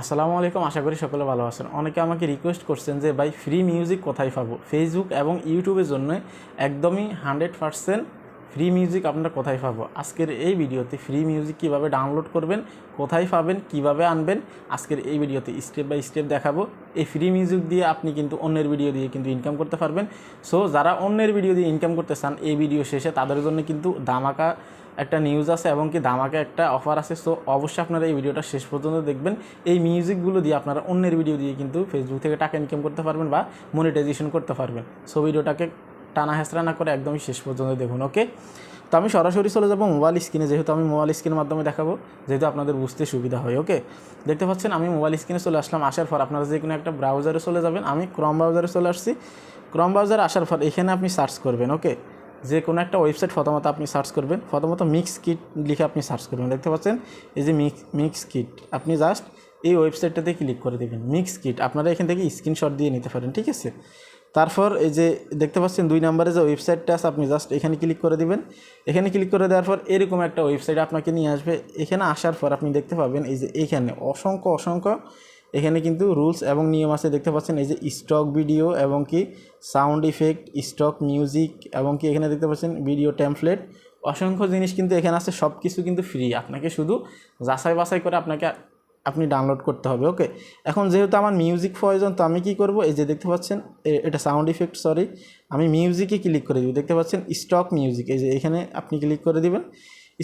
আসসালামু আলাইকুম, আশা করি সকলে ভালো আছেন। অনেকে আমাকে রিকোয়েস্ট করছেন যে, ভাই ফ্রি মিউজিক কোথায় পাবো? ফেসবুক এবং ইউটিউবের জন্য একদমই হান্ড্রেড পারসেন্ট ফ্রি মিউজিক আপনারা কোথায় পাবো? আজকের এই ভিডিওতে ফ্রি মিউজিক কীভাবে ডাউনলোড করবেন, কোথায় পাবেন, কীভাবে আনবেন, আজকের এই ভিডিওতে স্টেপ বাই স্টেপ দেখাবো। এই ফ্রি মিউজিক দিয়ে আপনি কিন্তু অন্যের ভিডিও দিয়ে কিন্তু ইনকাম করতে পারবেন। সো যারা অন্যের ভিডিও দিয়ে ইনকাম করতে চান, এই ভিডিও শেষে তাদের জন্য কিন্তু দামাকা একটা নিউজ আছে এবং কি দামাকে একটা অফার আছে। সো অবশ্যই আপনারা এই ভিডিওটা শেষ পর্যন্ত দেখবেন। এই মিউজিকগুলো দিয়ে আপনারা অন্যের ভিডিও দিয়ে কিন্তু ফেসবুক থেকে টাকা ইনকাম করতে পারবেন বা মনিটাইজেশন করতে পারবেন। সো ভিডিওটাকে টানা হেঁচড়া না করে একদমই শেষ পর্যন্ত দেখুন ওকে তো আমি সরাসরি চলে যাব মোবাইল স্ক্রিনে যেহেতু আমি মোবাইল স্ক্রিনের মাধ্যমে দেখাবো, যেহেতু আপনাদের বুঝতে সুবিধা হয় ওকে দেখতে পাচ্ছেন, আমি মোবাইল স্ক্রিনে চলে আসলাম, আসার পর আপনারা যে কোনো একটা ব্রাউজারে চলে যাবেন। আমি ক্রম ব্রাউজারে চলে আসছি। ক্রম ব্রাউজারে আসার পর এখানে আপনি সার্চ করবেন ওকে যে কোনো একটা ওয়েবসাইট প্রথমত আপনি সার্চ করবেন। প্রথমত মিক্স কিট লিখে আপনি সার্চ করবেন। দেখতে পাচ্ছেন? এই যে মিক্স মিক্স কিট আপনি জাস্ট এই ওয়েবসাইটটাতে ক্লিক করে দেবেন মিক্স কিট আপনারা এখান থেকে স্ক্রিনশট দিয়ে নিতে পারেন, ঠিক আছে? তারপর এই যে দেখতে পাচ্ছেন দুই নম্বরে যে ওয়েবসাইটটা আছে, আপনি জাস্ট এখানে ক্লিক করে দিবেন। এখানে ক্লিক করে দেওয়ার পর এরকম একটা ওয়েবসাইট আপনাকে নিয়ে আসবে। এখানে আসার পর আপনি দেখতে পাবেন এই যে এখানে অসংখ্য অসংখ্য এখানে কিন্তু রুলস এবং নিয়ম আছে। দেখতে পাচ্ছেন এই যে স্টক ভিডিও এবং কি সাউন্ড ইফেক্ট, স্টক মিউজিক এবং কি এখানে দেখতে পাচ্ছেন ভিডিও টেমপ্লেট। অসংখ্য জিনিস কিন্তু এখানে আছে সব কিছু কিন্তু ফ্রি। আপনাকে শুধু যাচাই বাছাই করে আপনাকে আপনি ডাউনলোড করতে হবে, ওকে? এখন যেহেতু আমার মিউজিক প্রয়োজন, তো আমি কি করব? এই যে দেখতে পাচ্ছেন এটা সাউন্ড ইফেক্ট, সরি। আমি মিউজিকে ক্লিক করে দিব। দেখতে পাচ্ছেন, স্টক মিউজিক। এই যে এখানে আপনি ক্লিক করে দিবেন।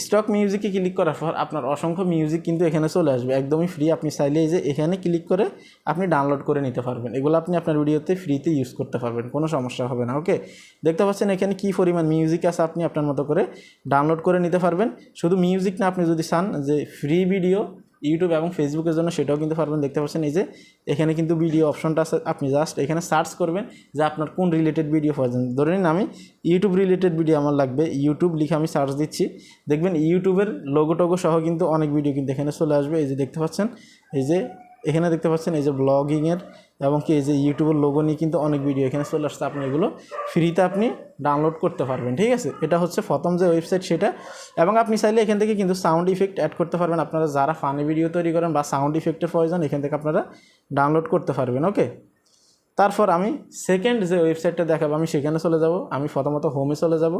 স্টক মিউজিকে ক্লিক করার পর আপনার অসংখ্য মিউজিক কিন্তু এখানে চলে আসবে। একদমই ফ্রি আপনি চাইলে যে এখানে ক্লিক করে আপনি ডাউনলোড করে নিতে পারবেন। এগুলো আপনি আপনার ভিডিওতে ফ্রিতে ইউজ করতে পারবেন। কোনো সমস্যা হবে না ওকে দেখতে পাচ্ছেন এখানে কী পরিমাণ মিউজিক আছে আপনি আপনার মতো করে ডাউনলোড করে নিতে পারবেন। শুধু মিউজিক না, আপনি যদি চান যে ফ্রি ভিডিও ইউটিউব এবং ফেসবুকের জন্য সেটাও কিন্তু পারবেন, দেখতে পাচ্ছেন এই যে, এখানে কিন্তু ভিডিও অপশনটা আছে। আপনি জাস্ট এখানে সার্চ করবেন, যে আপনার কোন রিলেটেড ভিডিও পাওয়া প্রয়োজন ধরে নিন আমি ইউটিউব রিলেটেড ভিডিও আমার লাগবে ইউটিউব লিখে আমি সার্চ দিচ্ছি। দেখবেন ইউটিউবের লোগো টোগো সহ কিন্তু অনেক ভিডিও কিন্তু এখানে চলে আসবে। এই যে দেখতে পাচ্ছেন, এই যে, এখানে দেখতে পাচ্ছেন এই যে ব্লগিংয়ের এবং কি এই যে ইউটিউবের লোগো নিয়ে কিন্তু অনেক ভিডিও এখানে চলে আসছে। আপনি এগুলো ফ্রিতে আপনি ডাউনলোড করতে পারবেন, ঠিক আছে? এটা হচ্ছে প্রথম যে ওয়েবসাইট সেটা, এবং আপনি চাইলে এখান থেকে কিন্তু সাউন্ড ইফেক্ট অ্যাড করতে পারবেন। আপনারা যারা ফানি ভিডিও তৈরি করেন বা সাউন্ড ইফেক্টের প্রয়োজন, এখান থেকে আপনারা ডাউনলোড করতে পারবেন ওকে তারপর আমি সেকেন্ড যে ওয়েবসাইটটা দেখাবো, আমি সেখানে চলে যাব। আমি প্রথমত হোমে চলে যাব।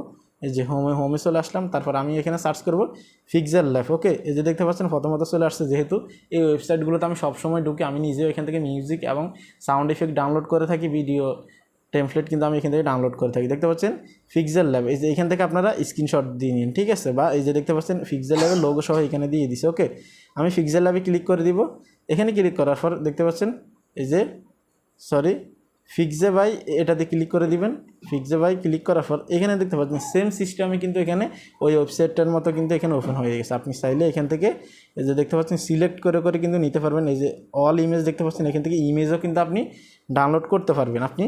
এই যে হোমে হোমে চলে আসলাম। তারপর আমি এখানে সার্চ করব ফিক্সার লাইফ ওকে এই যে দেখতে পাচ্ছেন, প্রথমত চলে আসছে যেহেতু এই ওয়েবসাইটগুলোতে আমি সবসময় ঢুকে। আমি নিজেও এখান থেকে মিউজিক এবং সাউন্ড ইফেক্ট ডাউনলোড করে থাকি ভিডিও টেমপ্লেট কিন্তু আমি এখান থেকে ডাউনলোড করে থাকি। দেখতে পাচ্ছেন? ফিক্সার ল্যাব এই যে এখান থেকে আপনারা স্ক্রিনশট দিয়ে নিন, ঠিক আছে? বা এই যে দেখতে পাচ্ছেন ফিক্সার ল্যাবের লোগো সহ এখানে দিয়ে দিছে ওকে আমি ফিক্সার ল্যাবে ক্লিক করে দিব। এখানে ক্লিক করার পর দেখতে পাচ্ছেন, এই যে সরি ফিক্সে বাই এটাতে ক্লিক করে দিবেন। ফিক্সে বাই ক্লিক করার পর এখানে দেখতে পাচ্ছেন সেম সিস্টেমে কিন্তু এখানে ওই ওয়েবসাইটটার মতো কিন্তু এখানে ওপেন হয়ে গেছে। আপনি চাইলে এখান থেকে, এই যে দেখতে পাচ্ছেন সিলেক্ট করে করে কিন্তু নিতে পারবেন। এই যে অল ইমেজ দেখতে পাচ্ছেন, এখান থেকে ইমেজও কিন্তু আপনি ডাউনলোড করতে পারবেন। আপনি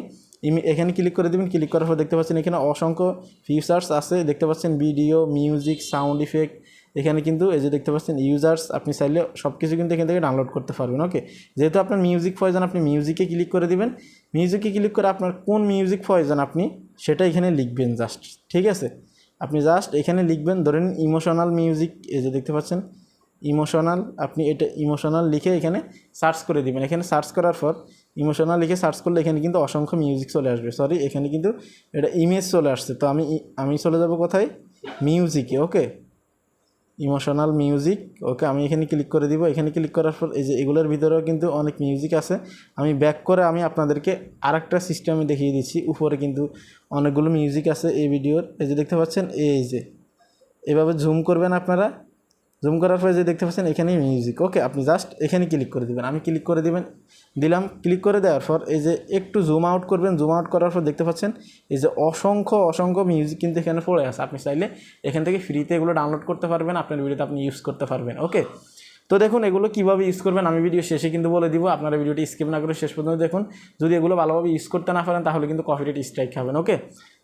এখানে ক্লিক করে দেবেন ক্লিক করার পর দেখতে পাচ্ছেন এখানে অসংখ্য ফিচার্স আছে। দেখতে পাচ্ছেন ভিডিও মিউজিক সাউন্ড ইফেক্ট এখানে কিন্তু এই যে দেখতে পাচ্ছেন ইউজার্স আপনি চাইলে সব কিছু কিন্তু এখান থেকে ডাউনলোড করতে পারবেন ওকে যেহেতু আপনার মিউজিক প্রয়োজন আপনি মিউজিকে ক্লিক করে দিবেন। মিউজিকে ক্লিক করে আপনার কোন মিউজিক প্রয়োজন আপনি, সেটা এখানে লিখবেন জাস্ট ঠিক আছে? আপনি জাস্ট এখানে লিখবেন, ধরেন ইমোশনাল মিউজিক এই যে দেখতে পাচ্ছেন ইমোশনাল, আপনি এটা ইমোশনাল লিখে এখানে সার্চ করে দিবেন। এখানে সার্চ করার পর ইমোশনাল লিখে সার্চ করলে এখানে কিন্তু অসংখ্য মিউজিক চলে আসবে। সরি, এখানে কিন্তু এটা ইমেজ চলে আসছে। তো আমি আমি চলে যাব কোথায়? মিউজিকে, ওকে? ইমোশনাল মিউজিক, ওকে? আমি এখানে ক্লিক করে দিব। এখানে ক্লিক করার পর এই যে এগুলোর ভিতরেও কিন্তু অনেক মিউজিক আছে। আমি ব্যাক করে আমি আপনাদেরকে আরেকটা সিস্টেমে দেখিয়ে দিচ্ছি। উপরে কিন্তু অনেকগুলো মিউজিক আছে এই ভিডিওর। এই যে দেখতে পাচ্ছেন, এই যে। এভাবে জুম করবেন আপনারা। জুম করার পরে যে দেখতে পাচ্ছেন, এখানেই মিউজিক ওকে আপনি জাস্ট এখানে ক্লিক করে দিবেন। আমি ক্লিক করে দিবেন, দিলাম। ক্লিক করে দেওয়ার পর এই যে একটু জুম আউট করবেন। জুম আউট করার পর দেখতে পাচ্ছেন, এই যে অসংখ্য অসংখ্য মিউজিক কিন্তু এখানে পড়ে আছে। আপনি চাইলে এখান থেকে ফ্রিতে এগুলো ডাউনলোড করতে পারবেন। আপনার ভিডিওতে আপনি ইউজ করতে পারবেন। ওকে তো দেখুন, এগুলো কীভাবে ইউজ করবেন আমি ভিডিও শেষে কিন্তু বলে দিব। আপনারা ভিডিওটি স্কিপ না করে শেষ পর্যন্ত দেখুন। যদি এগুলো ভালোভাবে ইউজ করতে না পারেন, তাহলে কিন্তু কপিরাইট স্ট্রাইক খাবেন ওকে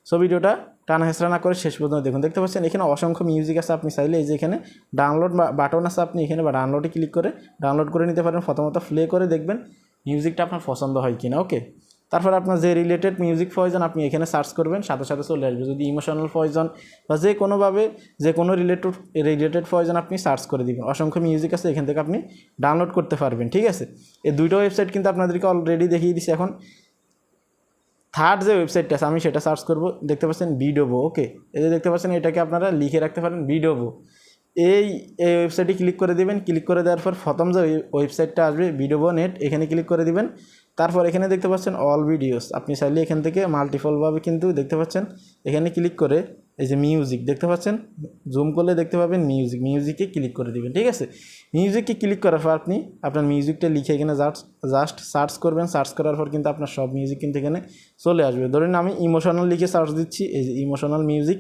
সো ভিডিওটা টানা হেসরা না করে শেষ পর্যন্ত দেখুন। দেখতে পাচ্ছেন, এখানে অসংখ্য মিউজিক আছে আপনি চাইলে এই যে এখানে ডাউনলোড বাটন আছে আপনি এখানে বা ডাউনলোডে ক্লিক করে ডাউনলোড করে নিতে পারেন। প্রথমত প্লে করে দেখবেন মিউজিকটা আপনার পছন্দ হয় কিনা ওকে তারপর আপনার যে রিলেটেড মিউজিক প্রয়োজন আপনি এখানে সার্চ করবেন, সাথে সাথে চলে আসবে। যদি ইমোশনাল প্রয়োজন বা যে কোনোভাবে, যে কোনো রিলেটেড রিলেটেড প্রয়োজন আপনি সার্চ করে দিবেন। অসংখ্য মিউজিক আছে, এখান থেকে আপনি ডাউনলোড করতে পারবেন, ঠিক আছে? এই দুইটা ওয়েবসাইট কিন্তু আপনাদেরকে অলরেডি দেখিয়ে দিচ্ছি এখন। থার্ড যে ওয়েবসাইটটা আছে, আমি সেটা সার্চ করব। দেখতে পাচ্ছেন বিডোবো ওকে এই যে দেখতে পাচ্ছেন, এটাকে আপনারা লিখে রাখতে পারেন বিডোবো এই এই ওয়েবসাইটে ক্লিক করে দিবেন। ক্লিক করে দেওয়ার পর প্রথম যে ওয়েবসাইটটা আসবে বিডোবো নেট এখানে ক্লিক করে দিবেন। তারপর এখানে দেখতে পাচ্ছেন অল ভিডিওস আপনি চাইলে এখান থেকে মাল্টিপলভাবে কিন্তু দেখতে পাচ্ছেন। এখানে ক্লিক করে এই যে মিউজিক দেখতে পাচ্ছেন? জুম করলে দেখতে পাবেন মিউজিক মিউজিকে ক্লিক করে দিবেন, ঠিক আছে? মিউজিককে ক্লিক করার পর আপনি আপনার মিউজিকটা লিখে এখানে জাস্ট সার্চ করবেন। সার্চ করার পর কিন্তু আপনার সব মিউজিক কিন্তু এখানে চলে আসবে। ধরেন আমি ইমোশনাল লিখে সার্চ দিচ্ছি। এই যে ইমোশনাল মিউজিক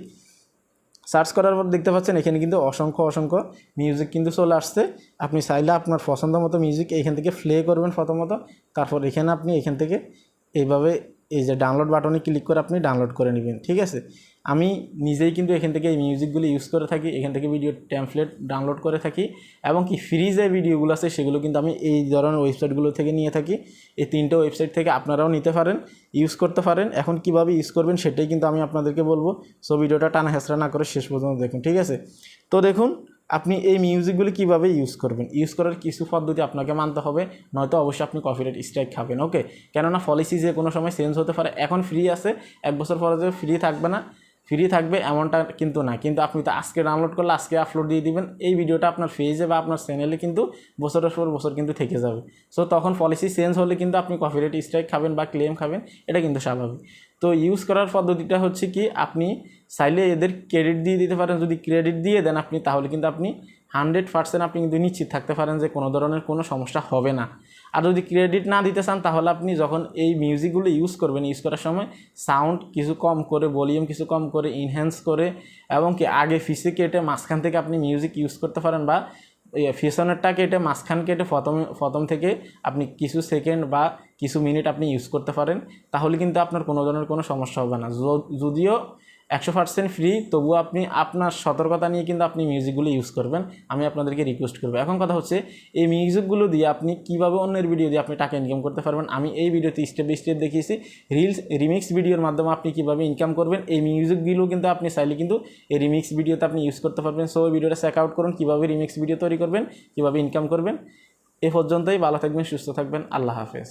সার্চ করার পর দেখতে পাচ্ছেন, এখানে কিন্তু অসংখ্য অসংখ্য মিউজিক কিন্তু চলে আসছে। আপনি চাইলে আপনার পছন্দ মতো মিউজিক এখান থেকে প্লে করবেন প্রথমত। তারপর এখানে আপনি এখান থেকে এইভাবে এই যে ডাউনলোড বাটনে ক্লিক করে আপনি ডাউনলোড করে নেবেন, ঠিক আছে? আমি নিজেই কিন্তু এখান থেকে এই মিউজিকগুলি ইউজ করে থাকি, এখান থেকে ভিডিও ট্যাম্পলেট ডাউনলোড করে থাকি এবং কি ফ্রি যে ভিডিওগুলো আছে সেগুলো কিন্তু আমি এই ধরনের ওয়েবসাইটগুলো থেকে নিয়ে থাকি। এই তিনটে ওয়েবসাইট থেকে আপনারাও নিতে পারেন ইউজ করতে পারেন। এখন কীভাবে ইউজ করবেন সেটাই কিন্তু আমি আপনাদেরকে বলব। সো ভিডিওটা টানা হেঁচড়া না করে শেষ পর্যন্ত দেখুন, ঠিক আছে? তো দেখুন আপনি এই মিউজিকগুলি কীভাবে ইউজ করবেন? ইউজ করার কিছু পদ্ধতি আপনাকে মানতে হবে, নয়তো অবশ্যই আপনি কপিরাইট স্ট্রাইক খাবেন ওকে কেননা পলিসি যে কোনো সময় চেঞ্জ হতে পারে, এখন ফ্রি আছে, এক বছর পরে যে ফ্রি থাকবে না ফ্রি থাকবে এমনটা কিন্তু না। কিন্তু আপনি তো আজকে ডাউনলোড করলে আজকে আপলোড দিয়ে দিবেন। এই ভিডিওটা আপনার পেজে বা আপনার চ্যানেলে কিন্তু বছরের পর বছর কিন্তু থেকে যাবে। সো তখন পলিসি চেঞ্জ হলে কিন্তু আপনি কপিরাইট স্ট্রাইক খাবেন বা ক্লেম খাবেন, এটা কিন্তু স্বাভাবিক। তো ইউজ করার পদ্ধতিটা হচ্ছে কি, আপনি চাইলে এদের ক্রেডিট দিয়ে দিতে পারেন। যদি ক্রেডিট দিয়ে দেন আপনি, তাহলে কিন্তু আপনি হান্ড্রেড পার্সেন্ট আপনি কিন্তু নিশ্চিত থাকতে পারেন যে কোনো ধরনের কোনো সমস্যা হবে না। আর যদি ক্রেডিট না দিতে চান, তাহলে আপনি যখন এই মিউজিকগুলো ইউজ করবেন ইউজ করার সময় সাউন্ড কিছু কম করে ভলিউম কিছু কম করে ইনহ্যান্স করে এবং কি আগে ফিসে কেটে মাঝখান থেকে আপনি মিউজিক ইউজ করতে পারেন বা ফিসনেরটা কেটে মাঝখান কেটে প্রথম প্রথম থেকে আপনি কিছু সেকেন্ড বা কিছু মিনিট আপনি ইউজ করতে পারেন, তাহলে কিন্তু আপনার কোনো ধরনের কোনো সমস্যা হবে না। যদিও একশো পার্সেন্ট ফ্রি তবুও আপনি আপনার সতর্কতা নিয়ে কিন্তু আপনি মিউজিকগুলো ইউজ করবেন। আমি আপনাদেরকে রিকোয়েস্ট করব। এখন কথা হচ্ছে, এই মিউজিকগুলো দিয়ে আপনি কীভাবে অন্যের ভিডিও দিয়ে আপনি টাকা ইনকাম করতে পারবেন? আমি এই ভিডিওতে স্টেপ বাই স্টেপ দেখিয়েছি। রিলস রিমিক্স ভিডিওর মাধ্যমে আপনি কীভাবে ইনকাম করবেন? এই মিউজিকগুলো কিন্তু আপনি চাইলে কিন্তু এই রিমিক্স ভিডিওতে আপনি ইউজ করতে পারবেন। সো ভিডিওটা চেক আউট করুন, কীভাবে রিমিক্স ভিডিও তৈরি করবেন, কীভাবে ইনকাম করবেন। এ পর্যন্তই, ভালো থাকবেন, সুস্থ থাকবেন। আল্লাহ হাফেজ।